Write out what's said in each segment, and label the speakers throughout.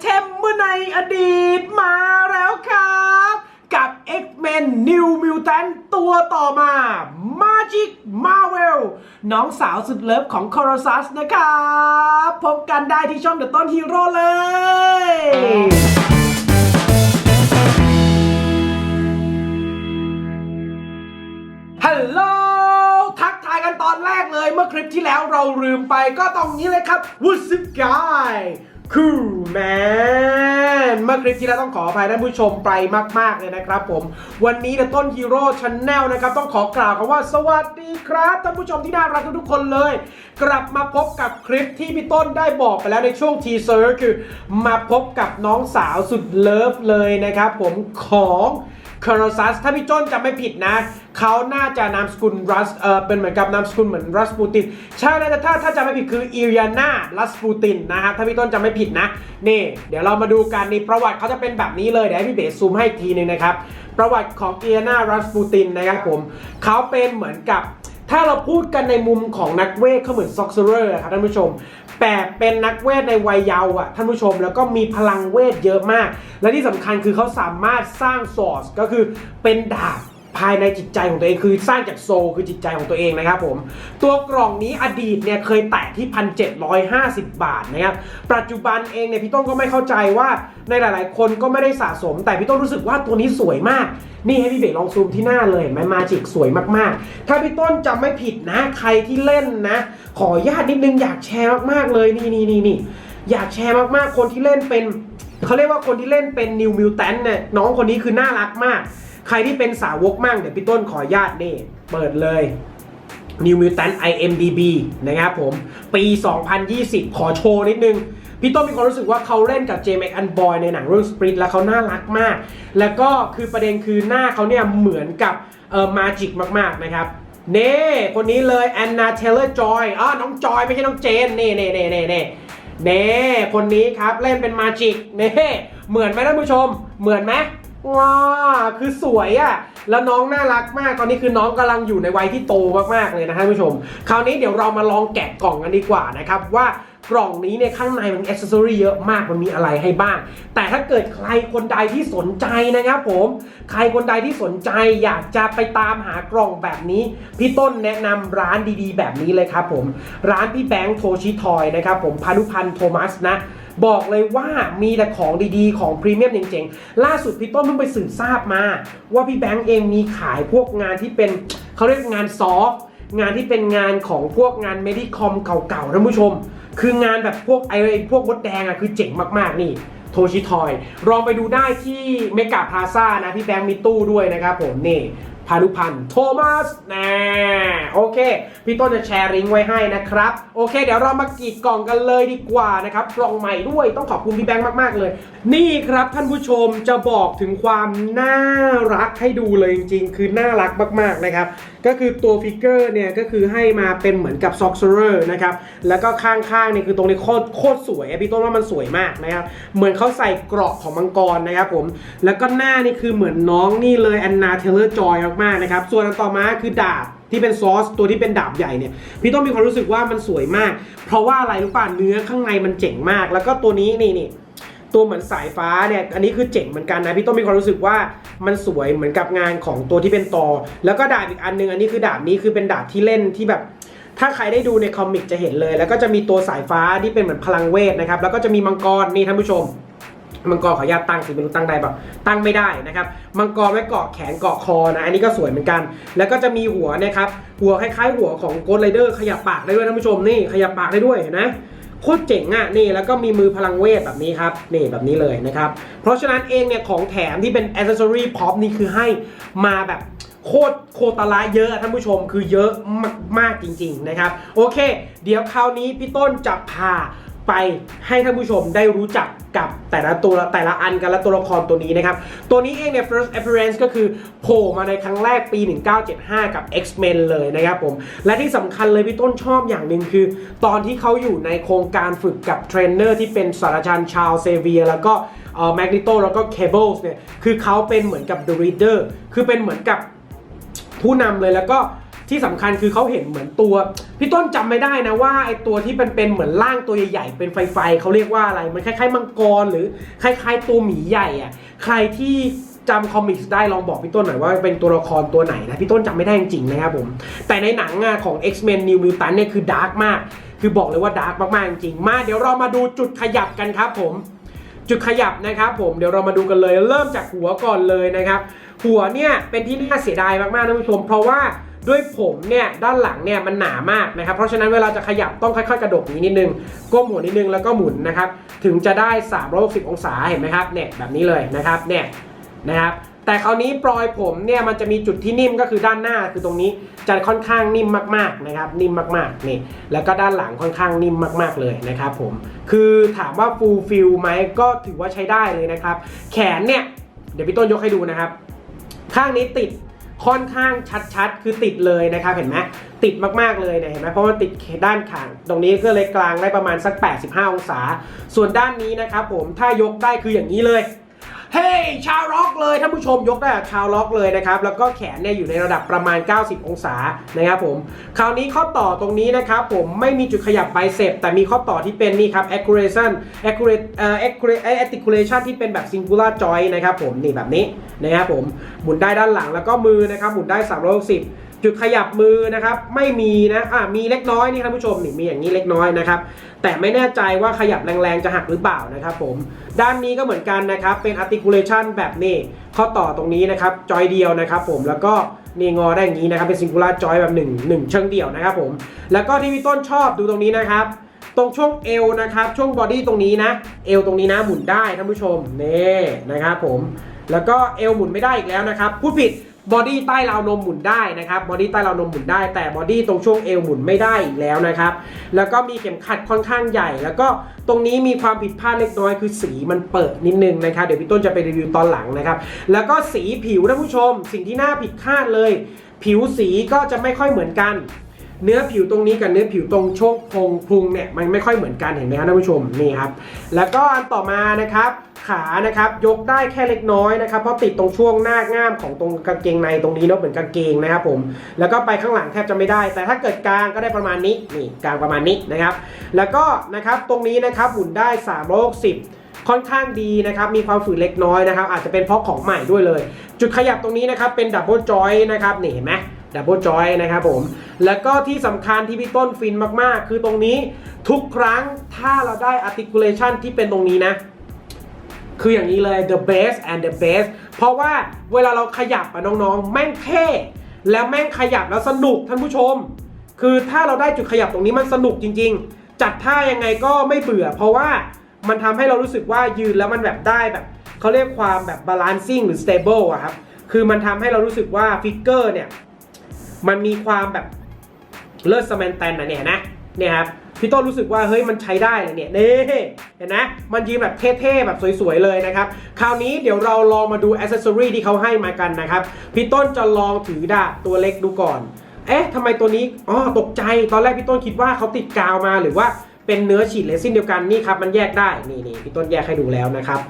Speaker 1: เทมเมื่อในอดีตมาแล้วครับ กับ X-Men New Mutant ตัวต่อมา Magic Marvel น้องสาวสุดเลิฟของ c o r o s u s นะครับ พบกันได้ที่ช่อง The ต้นฮีโร่เลยฮัลโหลทักทายกันตอนแรกเลยเมื่อคลิปที่แล้วเราลืมไปก็ตรงนี้เลยครับ What's คือแมนเมื่อคลิปที่แล้วต้องขออภัยท่านผู้ชมไปมาก ๆ เลยนะครับผม วันนี้ในต้นฮีโร่ชาแนลนะครับ ต้องขอกล่าวคำว่าสวัสดีครับท่านผู้ชมที่น่ารักทุกคนเลย กลับมาพบกับคลิปที่พี่ต้นได้บอกไปแล้วในช่วงทีเซอร์คือ มาพบกับน้องสาวสุดเลิฟเลยนะครับผมของ คาร์ซัสถ้าพี่จ้นจำไม่ผิดนะ เขาน่าจะนามสกุลรัสเออเป็นเหมือนกับนามสกุลเหมือนรัสปูติน ใช่นะแต่ถ้าถ้าจำไม่ผิดคืออิริยานารัสปูตินนะครับถ้าพี่ต้นจำไม่ผิดนะ นี่ เดี๋ยวเรามาดูกันนี่ประวัติเขาจะเป็นแบบนี้เลย เดี๋ยวให้พี่เบสซูมให้อีกทีหนึงนะครับ ประวัติของอิริยานารัสปูตินนะครับผมเขาเป็นเหมือนกับถ้าเราพูดกันในมุมของนักเวทเขาเหมือนซ็อกเซอร์ครับท่านผู้ชม แต่เป็นนักเวทในวัยเยาว์อะท่านผู้ชมแล้วก็มีพลังเวทเยอะมาก และที่สำคัญคือเขาสามารถสร้างซอร์สก็คือเป็นดาบ ภายในจิตใจของตัวเองคือสร้างจากโซลคือจิตใจของตัวเองนะครับผม ตัวกล่องนี้อดีตเนี่ยเคยแตะที่ 1,750 บาทนะครับปัจจุบันเองเนี่ยพี่ต้นก็ไม่เข้าใจว่าในหลาย ๆ คนก็ไม่ได้สะสม แต่พี่ต้นรู้สึกว่าตัวนี้สวยมากนี่ให้พี่เบกลองซูมที่หน้าเลยเห็นไหมมาจิกสวยมากๆ ถ้าพี่ต้นจำไม่ผิดนะใครที่เล่นนะ ขอญาตนิดนึงอยากแชร์มากๆเลยนี่นี่นี่นี่อยากแชร์มากๆ คนที่เล่นเป็นเขาเรียกว่าคนที่เล่นเป็น New Mutant เนี่ยน้องคนนี้คือน่ารักมาก ใครที่เป็นสาวกมั่งเดี๋ยวพี่ต้นขออนุญาตนี่เปิดเลย New Mutant IMDB นะครับผม ปี 2020 ขอโชว์นิดนึง พี่ต้นมีความรู้สึกว่าเขาเล่นกับเจมส์อันบอยในหนังเรื่อง Split แล้วเขาน่ารักมาก แล้วก็คือประเด็นคือหน้าเขาเนี่ยเหมือนกับเออมาจิกมากๆนะครับเน่คนนี้เลยแอนนาเทเลอร์จอยอ่าน้องจอยไม่ใช่น้องเจนเน่เน่เน่เน่เน่เน่คนนี้ครับเล่นเป็นมาจิกเน่เหมือนไหมท่านผู้ชม เหมือนไหม ว้าคือสวยอะ่ะ แล้วน้องน่ารักมาก ตอนนี้คือน้องกำลังอยู่ในวัยที่โตมากๆเลยนะท่านผู้ชม คราวนี้เดี๋ยวเรามาลองแกะกล่องกันดีกว่านะครับว่ากล่องนี้เนี่ยข้างในมันอ c เซ s ซอรี่เยอะมากมันมีอะไรให้บ้าง แต่ถ้าเกิดใครคนใดที่สนใจนะครับผม ใครคนใดที่สนใจอยากจะไปตามหากล่องแบบนี้ พี่ต้นแนะนำร้านดีๆ แบบนี้เลยครับผม ร้านพี่แบงค์โทชิทอยนะครับผมพานุพันธ์โทมัสนะ บอกเลยว่ามีแต่ของดีๆ ของพรีเมียมเจ๋งๆ ล่าสุดพี่ต้นเพิ่งไปสืบทราบมา ว่าพี่แบงค์เองมีขายพวกงานที่เป็นเขาเรียกงานซอฟต์งานที่เป็นงานของพวกงานเมดิคอมเก่าๆท่านผู้ชม คืองานแบบพวกไอ้พวกมดแดงอะคือเจ๋งมากๆนี่โทชิทอยลองไปดูได้ที่เมกาพลาซ่านะพี่แบงค์มีตู้ด้วยนะครับผมนี่ พานุพันธ์โทมัสนะโอเค พี่ต้นจะแชร์ลิงก์ไว้ให้นะครับ โอเค เดี๋ยวเรามากรีดกล่องกันเลยดีกว่านะครับกล่องใหม่ด้วยต้องขอบคุณพี่แบงค์มากๆเลย นี่ครับท่านผู้ชมจะบอกถึงความน่ารักให้ดูเลยจริงๆ คือน่ารักมากๆนะครับ ก็คือตัวฟิกเกอร์เนี่ยก็คือให้มาเป็นเหมือนกับซ็อกเซอร์นะครับ แล้วก็ข้างๆเนี่ยคือตรงนี้โคตรโคตรสวยพี่ต้นว่ามันสวยมากนะครับ เหมือนเขาใส่เกราะของมังกรนะครับผม แล้วก็หน้านี่คือเหมือนน้องนี่เลยแอนนาเทเลอร์จอยมากๆนะครับ ส่วนอันต่อมาคือดาบที่เป็นซอสตัวที่เป็นดาบใหญ่เนี่ยพี่ต้นมีความรู้สึกว่ามันสวยมาก เพราะว่าอะไรรู้ป่ะเนื้อข้างในมันเจ๋งมาก แล้วก็ตัวนี้นี่นี่ ตัวเหมือนสายฟ้าเนี่ยอันนี้คือเจ๋งเหมือนกันนะพี่ต้นมีความรู้สึกว่ามันสวยเหมือนกับงานของตัวที่เป็นตอ แล้วก็ดาบอีกอันหนึงอันนี้คือดาบนี้คือเป็นดาบที่เล่นที่แบบ ถ้าใครได้ดูในคอมิกจะเห็นเลย แล้วก็จะมีตัวสายฟ้าที่เป็นเหมือนพลังเวทนะครับแล้วก็จะมีมังกรนี่ท่านผู้ชมมังกรขออนุญาตตั้งสิไม่รู้ตั้งได้แบบตั้งไม่ได้นะครับมังกรไว้เกาะแขนเกาะคอนะอันนี้ก็สวยเหมือนกัน แล้วก็จะมีหัวนะครับหัวคล้ายๆ หัวของโกลไรเดอร์ขยับปากได้ด้วยท่านผู้ชมนี่ขยับปากได้ด้วยนไหม โคตรเจ๋งอะนี่แล้วก็มีมือพลังเวทแบบนี้ครับนี่แบบนี้เลยนะครับ เพราะฉะนั้นเองเนี่ยของแถมที่เป็นอ c เซ s ซอรี่พ p นี่คือให้มาแบบโคตรโคตรละเยอะท่านผู้ชมคือเยอะมากๆจริง ๆ นะครับ โอเค เดี๋ยวคราวนี้พี่ต้นจะพา ไปให้ท่านผู้ชมได้รู้จักกับแต่ละตัวแต่ละอันกันและตัวละครตัวนี้นะครับ ตัวนี้เองเนี่ย first appearance ก็คือโผล่มาในครั้งแรกปี 1975 กับ X-Men เลยนะครับผม และที่สำคัญเลยพี่ต้นชอบอย่างหนึ่งคือ ตอนที่เขาอยู่ในโครงการฝึกกับเทรนเนอร์ที่เป็นศารจารย์ชาวเซเวีย แล้วก็แมกนิโตแล้วก็เคเบิลส์เนี่ย คือเขาเป็นเหมือนกับ The Reader คือเป็นเหมือนกับผู้นำเลยแล้วก็ ที่สำคัญคือเขาเห็นเหมือนตัว พี่ต้นจำไม่ได้นะว่าไอตัวที่เป็นเป็นเหมือนร่างตัวใหญ่ๆเป็นไฟไฟเขาเรียกว่าอะไร มันคล้ายๆมังกรหรือคล้ายๆตัวหมีใหญ่อะใครที่จำคอมิกส์ได้ลองบอกพี่ต้นหน่อยว่าเป็นตัวละครตัวไหนนะพี่ต้นจำไม่ได้จริงๆนะครับผม แต่ในหนังอะของ X-Men New Mutant เนี่ยคือดาร์กมาก คือบอกเลยว่าดาร์กมากๆจริงๆมาเดี๋ยวเรามาดูจุดขยับกันครับผม จุดขยับนะครับผมเดี๋ยวเรามาดูกันเลย เริ่มจากหัวก่อนเลยนะครับ หัวเนี่ยเป็นที่น่าเสียดายมากๆท่านผู้ชม เพราะว่า ด้วยผมเนี่ยด้านหลังเนี่ยมันหนามากนะครับ เพราะฉะนั้นเวลาจะขยับต้องค่อยๆ กระดกนี้นิดนึง ก้มหัวนิดนึงแล้วก็หมุนนะครับ ถึงจะได้ 360 องศาเห็นไหมครับเนี่ยแบบนี้เลยนะครับเนี่ยนะครับแต่คราวนี้ปลอยผมเนี่ยมันจะมีจุดที่นิ่มก็คือด้านหน้าคือตรงนี้จะค่อนข้างนิ่มมากๆนะครับ นิ่มมากๆนี่แล้วก็ด้านหลังค่อนข้างนิ่มมากๆเลยนะครับผมคือถามว่าฟูลฟิลไหมก็ถือว่าใช้ได้เลยนะครับ แขนเนี่ยเดี๋ยวพี่ต้นยกให้ดูนะครับ ข้างนี้ติด ค่อนข้างชัดๆ คือติดเลยนะครับเห็นไหมติดมากๆเลยเนี่ยเห็นไหมเพราะว่าติดด้านข้าง ตรงนี้ก็เลยกลางได้ประมาณสัก 85 องศา ส่วนด้านนี้นะครับผมถ้ายกได้คืออย่างนี้เลย เฮ้ยชาวล็อกเลยท่านผู้ชมยกได้ชาวล็อกเลยนะครับ แล้วก็แขนเนี่ยอยู่ในระดับประมาณ 90 องศานะครับผม คราวนี้ข้อต่อตรงนี้นะครับผมไม่มีจุดขยับไบเซปแต่มีข้อต่อที่เป็นนี่ครับ accuracy accurate เอ่อ accurate articulation ที่เป็นแบบ singular joint นะครับผมนี่แบบนี้นะครับผมหมุนได้ด้านหลังแล้วก็มือนะครับหมุนได้ 360 จุดขยับมือนะครับ ไม่มีนะอ่ามีเล็กน้อยนี่ท่านผู้ชมนี่มีอย่างนี้เล็กน้อยนะครับ แต่ไม่แน่ใจว่าขยับแรงๆจะหักหรือเปล่านะครับผม ด้านนี้ก็เหมือนกันนะครับ เป็น articulation แบบนี้ ข้อต่อตรงนี้นะครับจอยเดียวนะครับผมแล้วก็นี่งอได้อย่างนี้นะครับ เป็น singular joy แบบ1 1เชิงเดี่ยวนะครับผม แล้วก็ที่พี่ต้นชอบดูตรงนี้นะครับ ตรงช่วงเอวนะครับ ช่วงบอดี้ตรงนี้นะ เอวตรงนี้นะหมุนได้ท่านผู้ชมนี่นะครับผม แล้วก็เอวหมุนไม่ได้อีกแล้วนะครับ พูดผิด บอดี้ใต้ราวนมหมุนได้นะครับบอดี้ใต้ราวนมหมุนได้ แต่บอดี้ตรงช่วงเอวหมุนไม่ได้อีกแล้วนะครับ แล้วก็มีเข็มขัดค่อนข้างใหญ่ แล้วก็ตรงนี้มีความผิดพลาดเล็กน้อยคือสีมันเปิดนิดนึงนะครับเดี๋ยวพี่ต้นจะไปรีวิวตอนหลังนะครับ แล้วก็สีผิวท่านผู้ชม สิ่งที่น่าผิดคาดเลย ผิวสีก็จะไม่ค่อยเหมือนกัน เนื้อผิวตรงนี้กับเนื้อผิวตรงช่วงพงพุงเนี่ยมันไม่ค่อยเหมือนกันเห็นไหมครับท่านผู้ชมนี่ครับแล้วก็อันต่อมานะครับขานะครับยกได้แค่เล็กน้อยนะครับเพราะติดตรงช่วงหน้าง่ามของตรงกางเกงในตรงนี้เนาะเหมือนกางเกงนะครับผมแล้วก็ไปข้างหลังแทบจะไม่ได้ แต่ถ้าเกิดกลางก็ได้ประมาณนี้นี่กลางประมาณนี้นะครับแล้วก็นะครับตรงนี้นะครับหมุนได้360ค่อนข้างดีนะครับ มีความฝืนเล็กน้อยนะครับ อาจจะเป็นเพราะของใหม่ด้วยเลย จุดขยับตรงนี้นะครับ เป็นดับเบิลจอยนะครับ นี่เห็นไหม ดับเบิลจอยนะครับผม แล้วก็ที่สำคัญที่พี่ต้นฟินมากๆ คือตรงนี้ทุกครั้งถ้าเราได้ articulation ที่เป็นตรงนี้นะ คืออย่างนี้เลย the best and the best เพราะว่าเวลาเราขยับอะน้องๆ แม่งเท่แล้วแม่งขยับแล้วสนุกท่านผู้ชม คือถ้าเราได้จุดขยับตรงนี้มันสนุกจริง ๆ จัดท่ายังไงก็ไม่เบื่อ เพราะว่ามันทำให้เรารู้สึกว่ายืนแล้วมันแบบได้แบบเขาเรียกความแบบ balancing หรือ stable อะครับ คือมันทำให้เรารู้สึกว่าฟิกเกอร์เนี่ย มันมีความแบบเลิศสแมนแตนนะเนี่ยนะเนี่ยครับพี่ต้นรู้สึกว่าเฮ้ยมันใช้ได้เลยเนี่ยเน่เห็นนะมันยืนแบบเท่ๆแบบสวยๆเลยนะครับ คราวนี้เดี๋ยวเราลองมาดูอ c เซสซอรีที่เขาให้มากันนะครับพี่ต้นจะลองถือดาบตัวเล็กดูก่อน เอ๊ะทำไมตัวนี้อ๋อตกใจตอนแรกพี่ต้นคิดว่าเขาติดกาวมาหรือว่าเป็นเนื้อฉีดเรซินเดียวกันนี่ครับมันแยกได้นี่นี่พี่ต้นแยกให้ดูแล้วนะครับ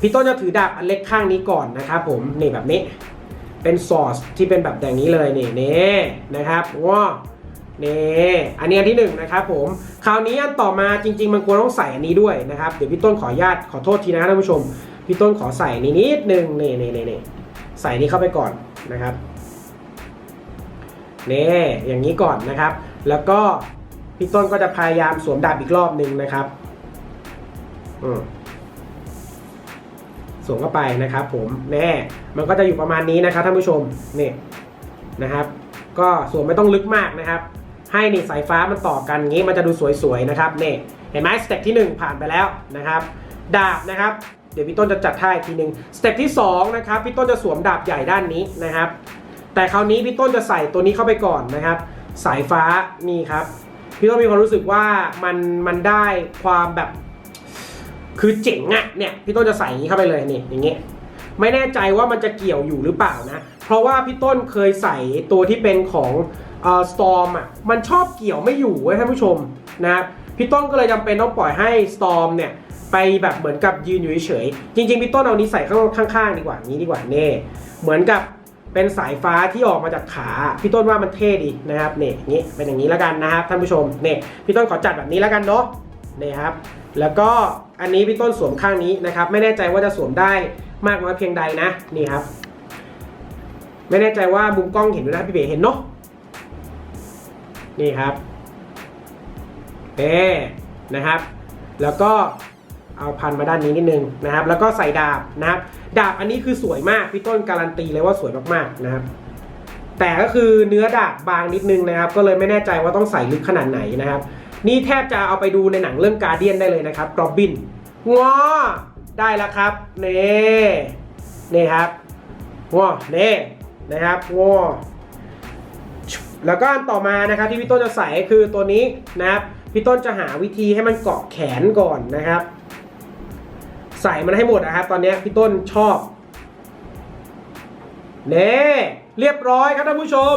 Speaker 1: พี่ต้นจะถือดาบอันเล็กข้างนี้ก่อนนะครับผมนี่แบบนี้ เป็นซอสที่เป็นแบบอย่างนี้เลยนี่นี่นะครับว้านี่อันนี้อันที่หนึ่งนะครับผมคราวนี้อันต่อมาจริง ๆ มันควรต้องใส่อันนี้ด้วยนะครับเดี๋ยวพี่ต้นขออนุญาตขอโทษทีนะครับท่านผู้ชมพี่ต้นขอใส่นี่นิดนึงนี่นี่นี่นี่ใส่นี้เข้าไปก่อนนะครับนี่อย่างนี้ก่อนนะครับ แล้วก็พี่ต้นก็จะพยายามสวมดาบอีกรอบหนึ่งนะครับอืม สวมเข้าไปนะครับผมแน่มันก็จะอยู่ประมาณนี้นะครับท่านผู้ชมนี่นะครับ ก็สวมไม่ต้องลึกมากนะครับ ให้นี่สายฟ้ามันต่อกันงี้มันจะดูสวยๆนะครับนี่เห็นไหมสเต็ปที่ 1 ผ่านไปแล้วนะครับ ดาบนะครับ เดี๋ยวพี่ต้นจะจัดท่าอีกทีหนึ่งสเต็ปที่2นะครับพี่ต้นจะสวมดาบใหญ่ด้านนี้นะครับ แต่คราวนี้พี่ต้นจะใส่ตัวนี้เข้าไปก่อนนะครับ สายฟ้านี่ครับ พี่ต้นมีความรู้สึกว่ามันมันได้ความแบบ คือเจ๋งอะเนี่ยพี่ต้นจะใส่นี้เข้าไปเลยนี่อย่างเงี้ยไม่แน่ใจว่ามันจะเกี่ยวอยู่หรือเปล่านะ เพราะว่าพี่ต้นเคยใส่ตัวที่เป็นของเอ่อสตอมอะมันชอบเกี่ยวไม่อยู่เว้ยท่านผู้ชมนะพี่ต้นก็เลยจำเป็นต้องปล่อยให้สตอมเนี่ยไปแบบเหมือนกับยืนอยู่เฉยจริง ๆ พี่ต้นเอานี้ใส่ข้างข้างดีกว่านี้ดีกว่าเน่เหมือนกับเป็นสายฟ้าที่ออกมาจากขา พี่ต้นว่ามันเท่ดีนะครับเนี่ยนี้เป็นอย่างนี้แล้วกันนะครับท่านผู้ชมเนี่ยพี่ต้นขอจัดแบบนี้แล้วกันเนาะเนี่ยครับ แล้วก็ อันนี้พี่ต้นสวมข้างนี้นะครับ ไม่แน่ใจว่าจะสวมได้มากน้อยเพียงใดนะนี่ครับ ไม่แน่ใจว่ามุมกล้องเห็นหรือไม่พี่เป๋เห็นเนาะนี่ครับเอ๊นะครับ แล้วก็เอาพันมาด้านนี้นิดนึงนะครับ แล้วก็ใส่ดาบนะครับ ดาบอันนี้คือสวยมากพี่ต้นการันตีเลยว่าสวยมากๆนะครับ แต่ก็คือเนื้อดาบบางนิดนึงนะครับ ก็เลยไม่แน่ใจว่าต้องใส่ลึกขนาดไหนนะครับ นี่แทบจะเอาไปดูในหนังเรื่องการเดียนได้เลยนะครับโรบินงอได้แล้วครับเนี่นี่ครับงอเน่นะครับงอแล้วก็อันต่อมานะครับที่พี่ต้นจะใส่คือตัวนี้นะครับพี่ต้นจะหาวิธีให้มันเกาะแขนก่อนนะครับ ใส่มันให้หมดนะครับ ตอนนี้พี่ต้นชอบเน่เรียบร้อยครับท่านผู้ชม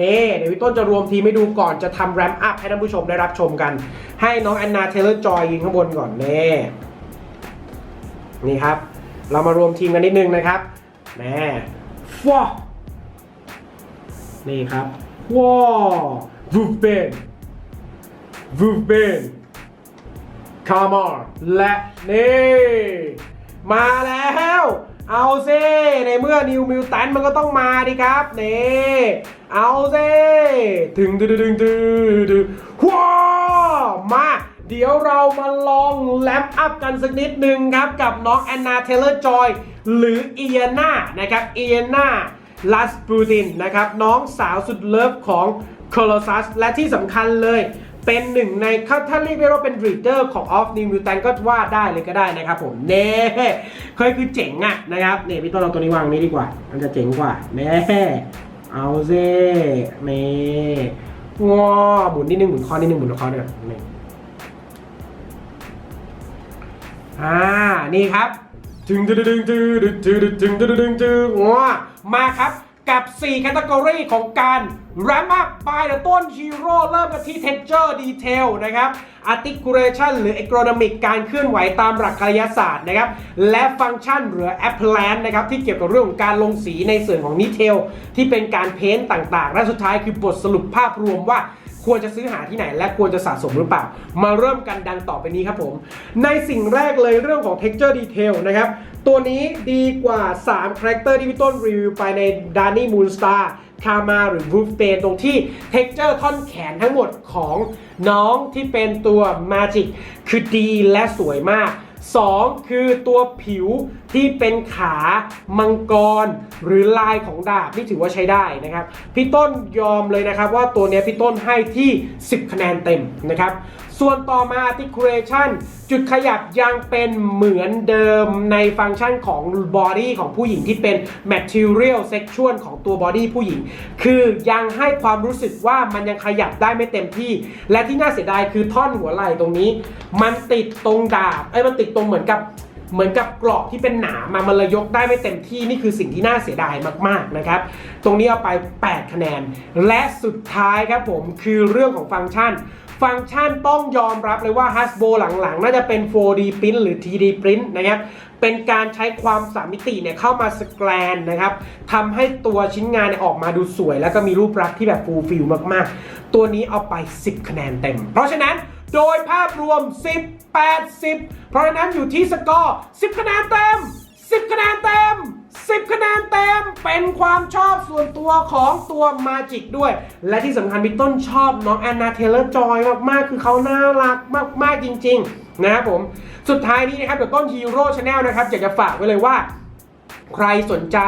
Speaker 1: น่เดี๋ยวพี่ต้นจะรวมทีมให้ดูก่อนจะทำแรมอัพให้ท่านผู้ชมได้รับชมกัน ให้น้องแอนนาเทเลอร์จอยยืนข้างบนก่อนเน่นี่ครับ เรามารวมทีมกันนิดนึงนะครับแน่ฟอนี่ครับว้าวูฟเบนวูฟเบนคาร์มอร์และนี่มาแล้ว เอาซิในเมื่อนิวมิวตันมันก็ต้องมาดิครับนี่เอาซิถึงดึงดึงดึงดึงว้าวมาเดี๋ยวเรามาลองแลมอัพกันสักนิดหนึ่งครับกับน้องแอนนาเทเลอร์จอยหรือเอียนานะครับเอียนาลัสปูตินนะครับน้องสาวสุดเลิฟของโคลอซัสและที่สำคัญเลย เป็นหนึ่งในเขาถ้าเรียกได้ว่าเป็นรีดเดอร์ของออฟนิวมิวตันก็ว่าได้เลยก็ได้นะครับผมเน่เคยคือเจ๋งอะนะครับเนี่ยพี่ต้นเอาตัวนี้วางนี้ดีกว่า มันจะเจ๋งกว่าแน่เอาเซ่เน่ว้าหมุนนิดนึงหมุนคอนิดนึงหมุนคอนิดนึงนี่อ่านี่ครับถึงดึงดึงดึงดึงดึงดึงดึงดึงดึงดึงว้ามาครับ กับ 4 แคตตากรีของการ Ram Up by the ต้น Hero เริ่มกันที่ Texture Detail นะครับ Articulation หรือ Ergonomic การเคลื่อนไหวตามหลักกายศาสตร์นะครับ และฟังก์ชันหรือ Appearance นะครับ ที่เกี่ยวกับเรื่องของการลงสีในส่วนของ Detail ที่เป็นการเพ้นท์ต่างๆ และสุดท้ายคือบทสรุปภาพรวมว่าควรจะซื้อหาที่ไหนและควรจะสะสมหรือเปล่า มาเริ่มกันดังต่อไปนี้ครับผม ในสิ่งแรกเลยเรื่องของ texture detail นะครับ ตัวนี้ดีกว่า3 character ที่พี่ต้นรีวิวไปใน d a n n y Moonstar คามาหรือ Wolf p a n ตรงที่ texture ท่อนแขนทั้งหมดของน้องที่เป็นตัว Magic คือดีและสวยมาก 2 คือตัวผิวที่เป็นขามังกร หรือลายของดาบนี่ถือว่าใช้ได้นะครับ พี่ต้นยอมเลยนะครับว่าตัวนี้พี่ต้นให้ที่ 10 คะแนนเต็มนะครับ ส่วนต่อมา articulation จุดขยับยังเป็นเหมือนเดิมในฟังก์ชันของ body ของผู้หญิงที่เป็น material sexual ของตัว body ผู้หญิง คือยังให้ความรู้สึกว่ามันยังขยับได้ไม่เต็มที่ และที่น่าเสียดายคือท่อนหัวไหล่ตรงนี้ มันติดตรงดาบ เอ้ยมันติดตรงเหมือนกับเหมือนกับกรอบที่เป็นหนามามันเลยยกได้ไม่เต็มที่นี่คือสิ่งที่น่าเสียดายมากๆนะครับ ตรงนี้เอาไป 8 คะแนน และสุดท้ายครับผมคือเรื่องของฟังก์ชัน ฟังก์ชันต้องยอมรับเลยว่า Hasbro หลังๆ น่าจะเป็น 4D print หรือ 3D print นะครับเป็นการใช้ความสามมิติเนี่ยเข้ามาสแกนนะครับทำให้ตัวชิ้นงานเนี่ยออกมาดูสวย แล้วก็มีรูปลักษณ์ที่แบบฟูลฟิลมากๆ ตัวนี้เอาไป 10 คะแนนเต็ม เพราะฉะนั้นโดยภาพรวม 10 80 เพราะฉะนั้นอยู่ที่สกอร์ 10 คะแนนเต็ม 10 คะแนนเต็ม 10 คะแนนเต็มเป็นความชอบส่วนตัวของตัวมาจิกด้วย และที่สำคัญพี่ต้นชอบน้องแอนนาเทเลอร์จอยมาก ๆ คือเขาน่ารักมาก ๆ จริง ๆ นะครับผม สุดท้ายนี้นะครับเดี๋ยวต้นฮีโร่ชาแนลนะครับอยากจะฝากไว้เลยว่า ใครสนใจ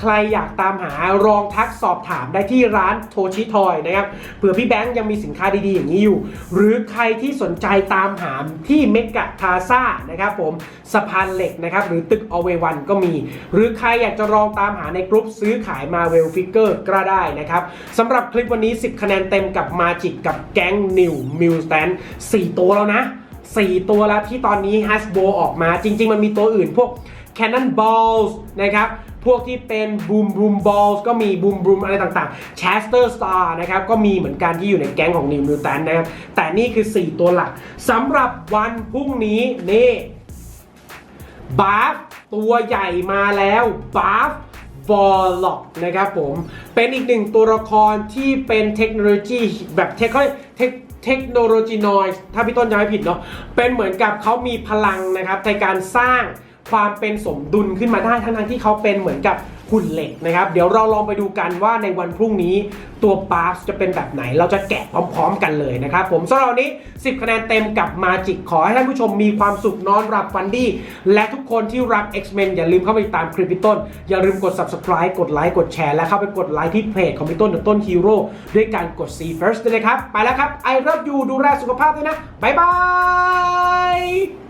Speaker 1: ใครอยากตามหารองทักสอบถามได้ที่ร้านโทชิทอยนะครับเผื่อพี่แบงค์ยังมีสินค้าดีๆอย่างนี้อยู่ หรือใครที่สนใจตามหาที่เมกะพาซานะครับผมสะพานเหล็กนะครับหรือตึกอเววันก็มี หรือใครอยากจะลองตามหาในกรุ๊ปซื้อขายมาเวลฟิกเกอร์ก็ได้นะครับสำหรับคลิปวันนี้ 10 คะแนนเต็มกับมาจิกกับแก๊งนิวมิลสแตน4ตัวแล้วนะ 4 ตัวแล้วที่ตอนนี้ Hasbro ออกมาจริง ๆ มันมีตัวอื่นพวก Cannon Balls นะครับพวกที่เป็น Boom Boom Balls ก็มี Boom Boom อะไรต่างๆ Chaster Star นะครับก็มีเหมือนกันที่อยู่ในแก๊งของ New Mutant นะครับแต่นี่คือ 4 ตัวหลักสำหรับวันพรุ่งนี้นี่บาฟตัวใหญ่มาแล้วบาฟบอลล็อกนะครับผม เป็นอีกหนึ่งตัวละครที่เป็นเทคโนโลยีแบบเทคเทคเทคโนโลยีนอยถ้าพี่ต้นจำไม่ผิดเนาะเป็นเหมือนกับเขามีพลังนะครับในการสร้าง ความเป็นสมดุลขึ้นมาได้ทั้งๆที่เขาเป็นเหมือนกับหุ่นเหล็กนะครับ เดี๋ยวเราลองไปดูกันว่าในวันพรุ่งนี้ตัวปาร์ฟจะเป็นแบบไหน เราจะแกะพร้อมๆกันเลยนะครับ ผมสำหรับวันนี้ 10 คะแนนเต็มกับมาจิกขอให้ท่านผู้ชมมีความสุขนอนหลับฝันดี และทุกคนที่รัก X-Men อย่าลืมเข้าไปตามคลิปพี่ต้น อย่าลืมกด subscribe กดไลค์กดแชร์และเข้าไปกดไลค์ที่เพจของพี่ต้นต้นฮีโร่ด้วยการกด see first ด้วยนะครับไปแล้วครับ I love you ดูแลสุขภาพด้วยนะบ๊ายบาย